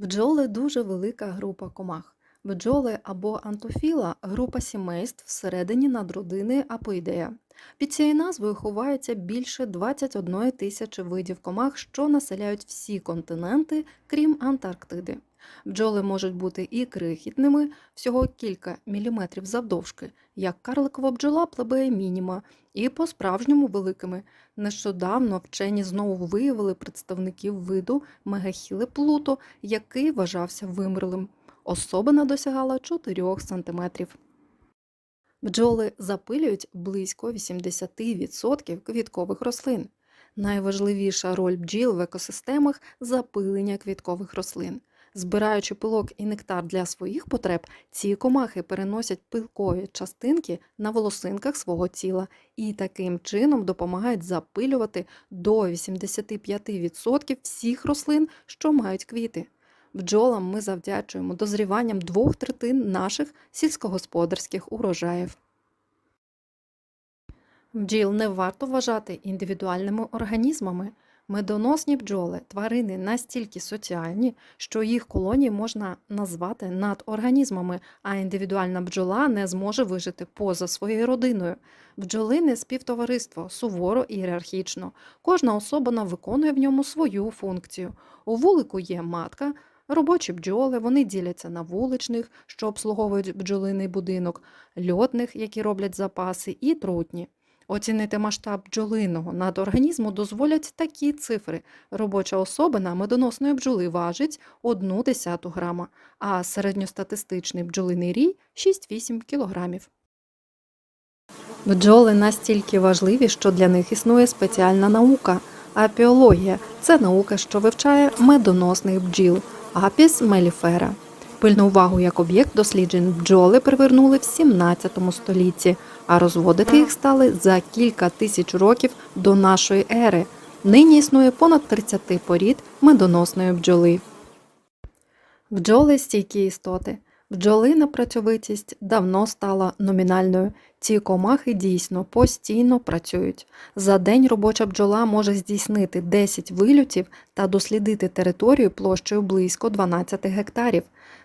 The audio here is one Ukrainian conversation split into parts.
Бджоли дуже велика група комах. Бджоли або антофіла група сімейств всередині надродини апоїдея. Під цією назвою ховається більше 21 тисячі видів комах, що населяють всі континенти, крім Антарктиди. Бджоли можуть бути і крихітними, всього кілька міліметрів завдовжки, як карликова бджола плебея мініма, і по-справжньому великими. Нещодавно вчені знову виявили представників виду мегахіли плуто, який вважався вимерлим. Особина досягала 4 см. Бджоли запилюють близько 80% квіткових рослин. Найважливіша роль бджіл в екосистемах запилення квіткових рослин. Збираючи пилок і нектар для своїх потреб, ці комахи переносять пилкові частинки на волосинках свого тіла і таким чином допомагають запилювати до 85% всіх рослин, що мають квіти. Бджолам ми завдячуємо дозріванням двох третин наших сільськогосподарських урожаїв. Бджіл не варто вважати індивідуальними організмами. Медоносні бджоли тварини настільки соціальні, що їх колонії можна назвати надорганізмами, а індивідуальна бджола не зможе вижити поза своєю родиною. Бджолине співтовариство суворо ієрархічно. Кожна особина виконує в ньому свою функцію. У вулику є матка, робочі бджоли, вони діляться на вуличних, що обслуговують бджолиний будинок, льотних, які роблять запаси, і трутні. Оцінити масштаб бджолиного надорганізму дозволять такі цифри. Робоча особина медоносної бджоли важить 1 десяту грама, а середньостатистичний бджолиний рій 6-8 кілограмів. Бджоли настільки важливі, що для них існує спеціальна наука. Апіологія це наука, що вивчає медоносних бджіл, апіс меліфера. Пильну увагу як об'єкт досліджень бджоли привернули в 17 столітті, а розводити їх стали за кілька тисяч років до нашої ери. Нині існує понад 30 порід медоносної бджоли. Бджоли стійкі істоти. Бджолина працьовитість давно стала номінальною. Ці комахи дійсно постійно працюють. За день робоча бджола може здійснити 10 вильотів та дослідити територію площею близько 12 гектарів.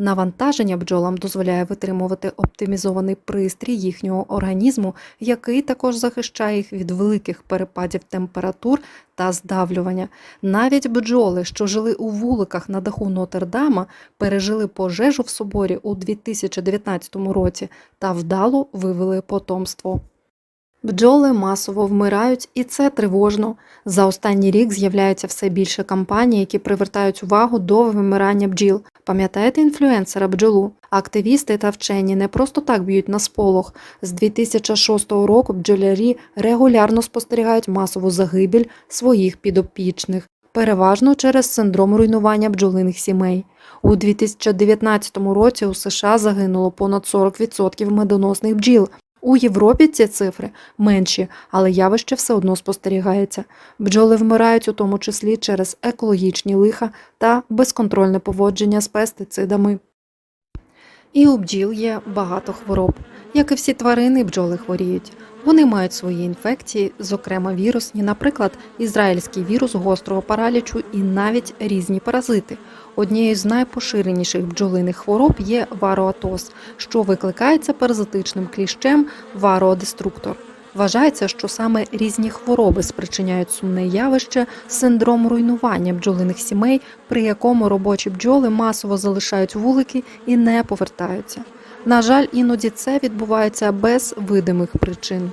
Навантаження бджолам дозволяє витримувати оптимізований пристрій їхнього організму, який також захищає їх від великих перепадів температур та здавлювання. Навіть бджоли, що жили у вуликах на даху Нотр-Дама, пережили пожежу в соборі у 2019 році та вдало вивели потомство. Бджоли масово вмирають, і це тривожно. За останній рік з'являється все більше кампаній, які привертають увагу до вимирання бджіл. Пам'ятаєте інфлюенсера бджолу? Активісти та вчені не просто так б'ють на сполох. З 2006 року бджолярі регулярно спостерігають масову загибель своїх підопічних, переважно через синдром руйнування бджолиних сімей. У 2019 році у США загинуло понад 40% медоносних бджіл. У Європі ці цифри менші, але явище все одно спостерігається. Бджоли вмирають у тому числі через екологічні лиха та безконтрольне поводження з пестицидами. І у бджіл є багато хвороб. Як і всі тварини, бджоли хворіють. Вони мають свої інфекції, зокрема вірусні, наприклад, ізраїльський вірус гострого паралічу і навіть різні паразити. Однією з найпоширеніших бджолиних хвороб є вароатоз, що викликається паразитичним кліщем вароодеструктор. Вважається, що саме різні хвороби спричиняють сумне явище синдром руйнування бджолиних сімей, при якому робочі бджоли масово залишають вулики і не повертаються. На жаль, іноді це відбувається без видимих причин.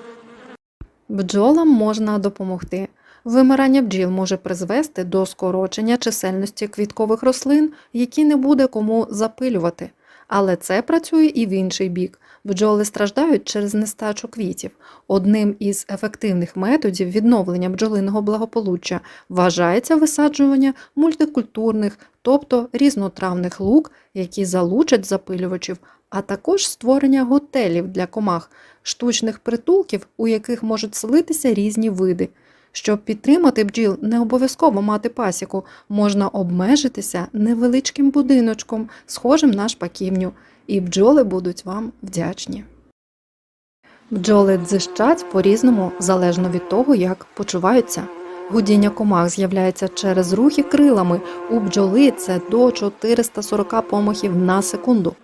Бджолам можна допомогти. Вимирання бджіл може призвести до скорочення чисельності квіткових рослин, які не буде кому запилювати. Але це працює і в інший бік. Бджоли страждають через нестачу квітів. Одним із ефективних методів відновлення бджолиного благополуччя вважається висаджування мультикультурних, тобто різнотравних лук, які залучать запилювачів, а також створення готелів для комах, штучних притулків, у яких можуть селитися різні види. Щоб підтримати бджіл, не обов'язково мати пасіку, можна обмежитися невеличким будиночком, схожим на шпаківню, і бджоли будуть вам вдячні. Бджоли дзищать по-різному, залежно від того, як почуваються. Гудіння комах з'являється через рухи крилами. У бджоли це до 440 помахів на секунду.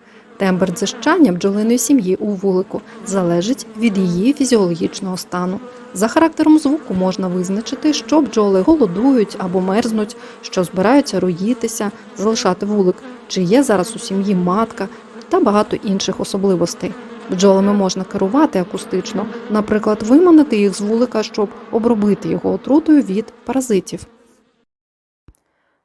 Тембр дзижчання бджолиної сім'ї у вулику залежить від її фізіологічного стану. За характером звуку можна визначити, що бджоли голодують або мерзнуть, що збираються роїтися, залишати вулик, чи є зараз у сім'ї матка та багато інших особливостей. Бджолами можна керувати акустично, наприклад, виманити їх з вулика, щоб обробити його отрутою від паразитів.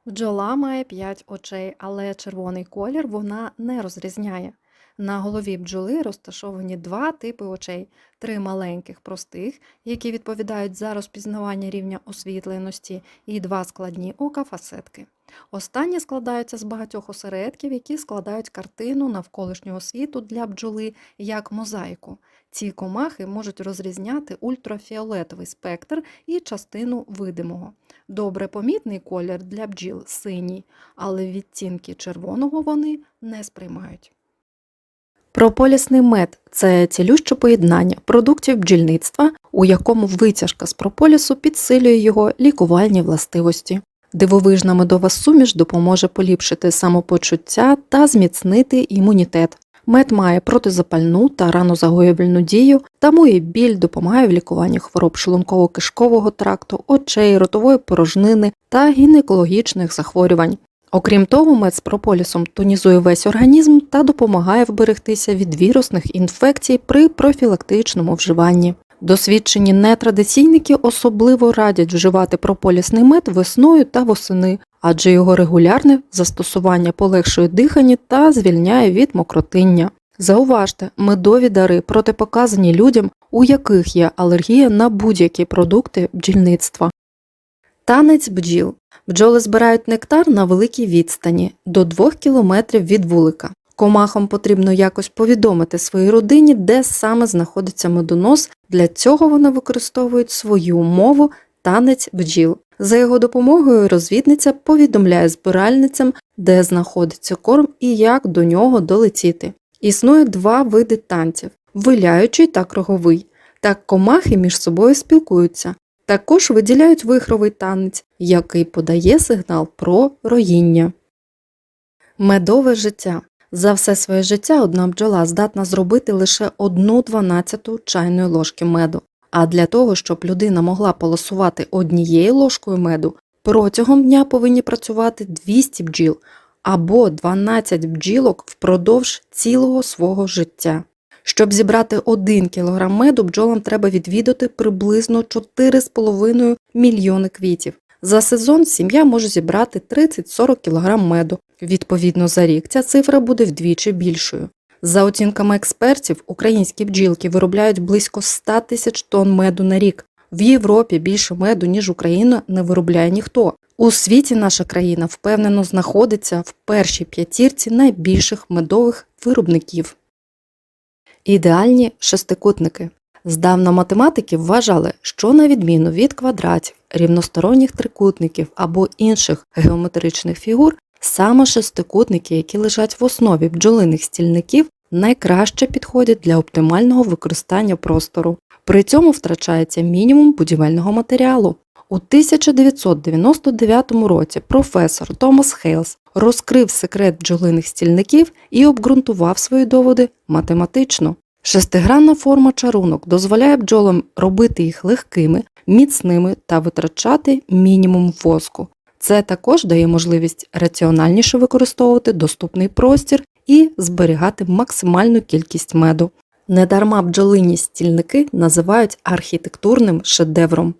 Бджола має 5 очей, але червоний колір вона не розрізняє. На голові бджоли розташовані два типи очей: три маленьких простих, які відповідають за розпізнавання рівня освітленості, і два складні ока фасетки. Останні складаються з багатьох осередків, які складають картину навколишнього світу для бджоли як мозаїку. Ці комахи можуть розрізняти ультрафіолетовий спектр і частину видимого. Добре помітний колір для бджіл синій, але відтінки червоного вони не сприймають. Прополісний мед це цілюще поєднання продуктів бджільництва, у якому витяжка з прополісу підсилює його лікувальні властивості. Дивовижна медова суміш допоможе поліпшити самопочуття та зміцнити імунітет. Мед має протизапальну та ранозагоювальну дію, тамує біль, допомагає в лікуванні хвороб шлунково-кишкового тракту, очей, ротової порожнини та гінекологічних захворювань. Окрім того, мед з прополісом тонізує весь організм та допомагає вберегтися від вірусних інфекцій при профілактичному вживанні. Досвідчені нетрадиційники особливо радять вживати прополісний мед весною та восени, адже його регулярне застосування полегшує дихання та звільняє від мокротиння. Зауважте, медові дари протипоказані людям, у яких є алергія на будь-які продукти бджільництва. Танець бджіл. Бджоли збирають нектар на великій відстані до 2 км від вулика. Комахам потрібно якось повідомити своїй родині, де саме знаходиться медонос. Для цього вони використовують свою мову танець бджіл. За його допомогою розвідниця повідомляє збиральницям, де знаходиться корм і як до нього долетіти. Існує два види танців виляючий та круговий. Так комахи між собою спілкуються. Також виділяють вихровий танець, який подає сигнал про роїння. Медове життя. За все своє життя одна бджола здатна зробити лише одну дванадцяту чайної ложки меду. А для того, щоб людина могла полосувати однією ложкою меду, протягом дня повинні працювати 200 бджіл або 12 бджілок впродовж цілого свого життя. Щоб зібрати 1 кг меду, бджолам треба відвідати приблизно 4,5 мільйони квітів. За сезон сім'я може зібрати 30-40 кг меду. Відповідно, за рік ця цифра буде вдвічі більшою. За оцінками експертів, українські бджілки виробляють близько 100 тисяч тонн меду на рік. В Європі більше меду, ніж Україна, не виробляє ніхто. У світі наша країна впевнено знаходиться в першій п'ятірці найбільших медових виробників. Ідеальні шестикутники. Здавна математики вважали, що на відміну від квадратів, рівносторонніх трикутників або інших геометричних фігур, саме шестикутники, які лежать в основі бджолиних стільників, найкраще підходять для оптимального використання простору. При цьому втрачається мінімум будівельного матеріалу. У 1999 році професор Томас Хейлс розкрив секрет бджолиних стільників і обґрунтував свої доводи математично. Шестигранна форма чарунок дозволяє бджолам робити їх легкими, міцними та витрачати мінімум воску. Це також дає можливість раціональніше використовувати доступний простір і зберігати максимальну кількість меду. Недарма бджолині стільники називають архітектурним шедевром.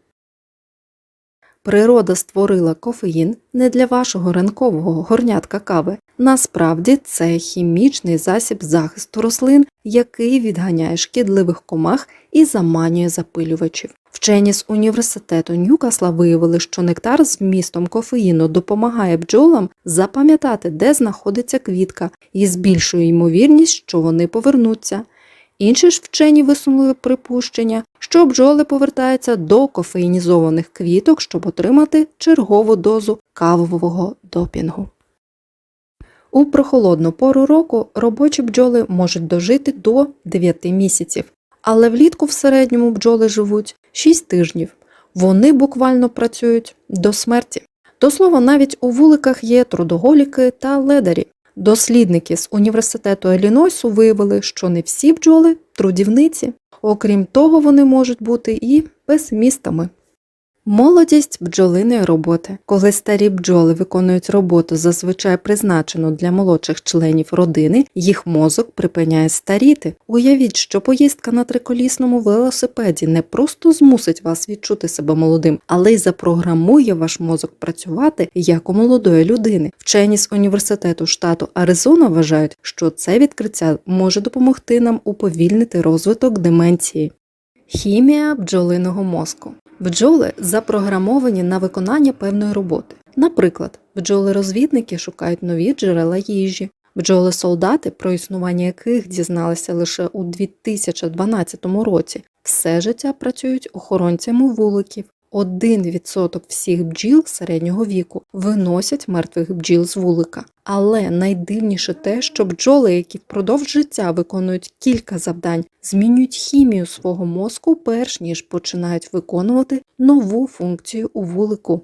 Природа створила кофеїн не для вашого ранкового горнятка кави. Насправді це хімічний засіб захисту рослин, який відганяє шкідливих комах і заманює запилювачів. Вчені з університету Ньюкасла виявили, що нектар з вмістом кофеїну допомагає бджолам запам'ятати, де знаходиться квітка, і збільшує ймовірність, що вони повернуться. Інші ж вчені висунули припущення, що бджоли повертаються до кофеїнізованих квіток, щоб отримати чергову дозу кавового допінгу. У прохолодну пору року робочі бджоли можуть дожити до 9 місяців, але влітку в середньому бджоли живуть 6 тижнів. Вони буквально працюють до смерті. До слова, навіть у вуликах є трудоголіки та ледарі. Дослідники з університету Елінойсу виявили, що не всі бджоли трудівниці. Окрім того, вони можуть бути і песимістами. Молодість бджолиної роботи. Коли старі бджоли виконують роботу, зазвичай призначену для молодших членів родини, їх мозок припиняє старіти. Уявіть, що поїздка на триколісному велосипеді не просто змусить вас відчути себе молодим, але й запрограмує ваш мозок працювати як у молодої людини. Вчені з університету штату Аризона вважають, що це відкриття може допомогти нам уповільнити розвиток деменції. Хімія бджолиного мозку. Бджоли запрограмовані на виконання певної роботи. Наприклад, бджоли-розвідники шукають нові джерела їжі, бджоли-солдати, про існування яких дізналися лише у 2012 році, все життя працюють охоронцями вуликів. 1% всіх бджіл середнього віку виносять мертвих бджіл з вулика. Але найдивніше те, що бджоли, які впродовж життя виконують кілька завдань, змінюють хімію свого мозку, перш ніж починають виконувати нову функцію у вулику.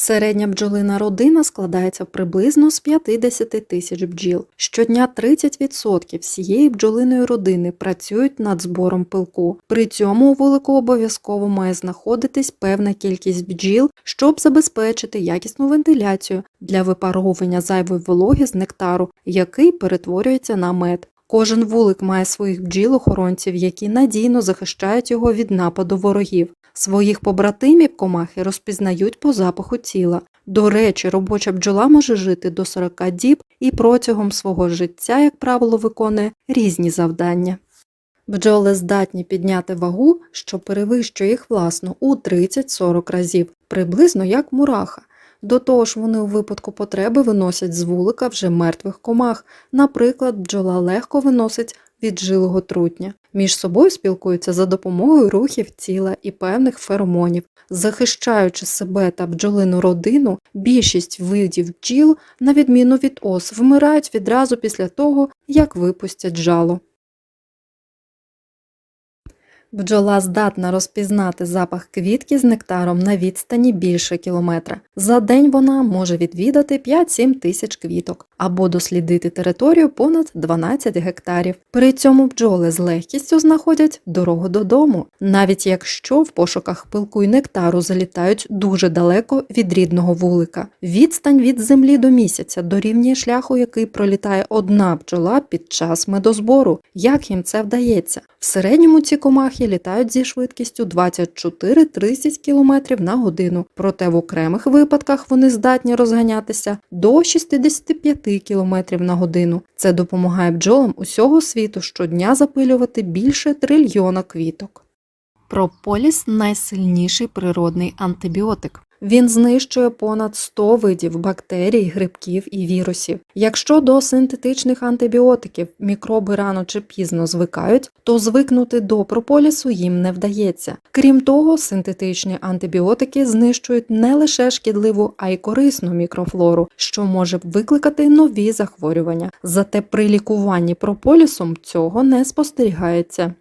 Середня бджолина родина складається приблизно з 50 тисяч бджіл. Щодня 30% всієї бджолиної родини працюють над збором пилку. При цьому у вулику обов'язково має знаходитись певна кількість бджіл, щоб забезпечити якісну вентиляцію для випаровування зайвої вологи з нектару, який перетворюється на мед. Кожен вулик має своїх бджіл-охоронців, які надійно захищають його від нападу ворогів. Своїх побратимів комахи розпізнають по запаху тіла. До речі, робоча бджола може жити до 40 діб і протягом свого життя, як правило, виконує різні завдання. Бджоли здатні підняти вагу, що перевищує їх власну у 30-40 разів, приблизно як мураха. До того ж, вони у випадку потреби виносять з вулика вже мертвих комах. Наприклад, бджола легко виносить віджилого трутня. Між собою спілкуються за допомогою рухів тіла і певних феромонів. Захищаючи себе та бджолину родину, більшість видів бджіл, на відміну від ос, вмирають відразу після того, як випустять жало. Бджола здатна розпізнати запах квітки з нектаром на відстані більше кілометра. За день вона може відвідати 5-7 тисяч квіток або дослідити територію понад 12 гектарів. При цьому бджоли з легкістю знаходять дорогу додому, навіть якщо в пошуках пилку й нектару залітають дуже далеко від рідного вулика. Відстань від землі до місяця дорівнює шляху, який пролітає одна бджола під час медозбору. Як їм це вдається? В середньому ці комахи літають зі швидкістю 24-30 км на годину, проте в окремих випадках вони здатні розганятися до 65 км на годину. Це допомагає бджолам усього світу щодня запилювати більше трильйона квіток. Прополіс найсильніший природний антибіотик. Він знищує понад 100 видів бактерій, грибків і вірусів. Якщо до синтетичних антибіотиків мікроби рано чи пізно звикають, то звикнути до прополісу їм не вдається. Крім того, синтетичні антибіотики знищують не лише шкідливу, а й корисну мікрофлору, що може викликати нові захворювання. Зате при лікуванні прополісом цього не спостерігається.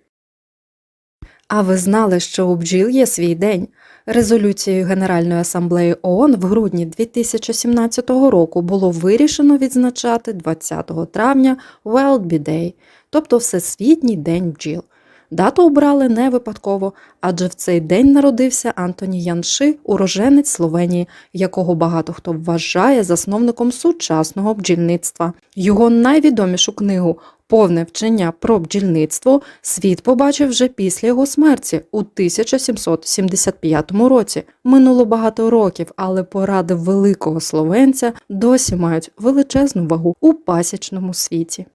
А ви знали, що у бджіл є свій день? Резолюцією Генеральної асамблеї ООН в грудні 2017 року було вирішено відзначати 20 травня World Day, тобто Всесвітній день бджіл. Дату обрали не випадково, адже в цей день народився Антоні Янши, уроженець Словенії, якого багато хто вважає засновником сучасного бджільництва. Його найвідомішу книгу Повне вчення про бджільництво світ побачив вже після його смерті у 1775 році. Минуло багато років, але поради великого словенця досі мають величезну вагу у пасічному світі.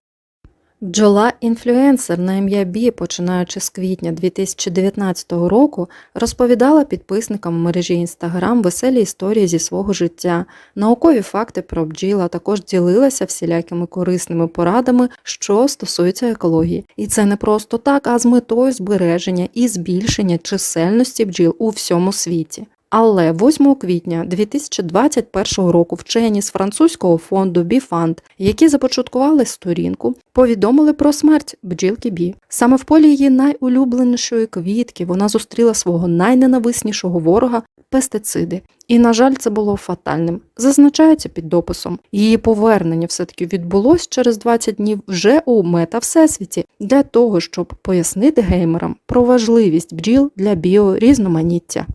Бджола-інфлюенсер на ім'я Бі, починаючи з квітня 2019 року, розповідала підписникам мережі Інстаграм веселі історії зі свого життя, наукові факти про бджіл, а також ділилася всілякими корисними порадами, що стосуються екології. І це не просто так, а з метою збереження і збільшення чисельності бджіл у всьому світі. Але 8 квітня 2021 року вчені з французького фонду Біфанд, які започаткували сторінку, повідомили про смерть бджілки Бі. Саме в полі її найулюбленішої квітки вона зустріла свого найненависнішого ворога пестициди. І, на жаль, це було фатальним. Зазначається під дописом. Її повернення все-таки відбулось через 20 днів вже у мета всесвіті для того, щоб пояснити геймерам про важливість бджіл для біорізноманіття.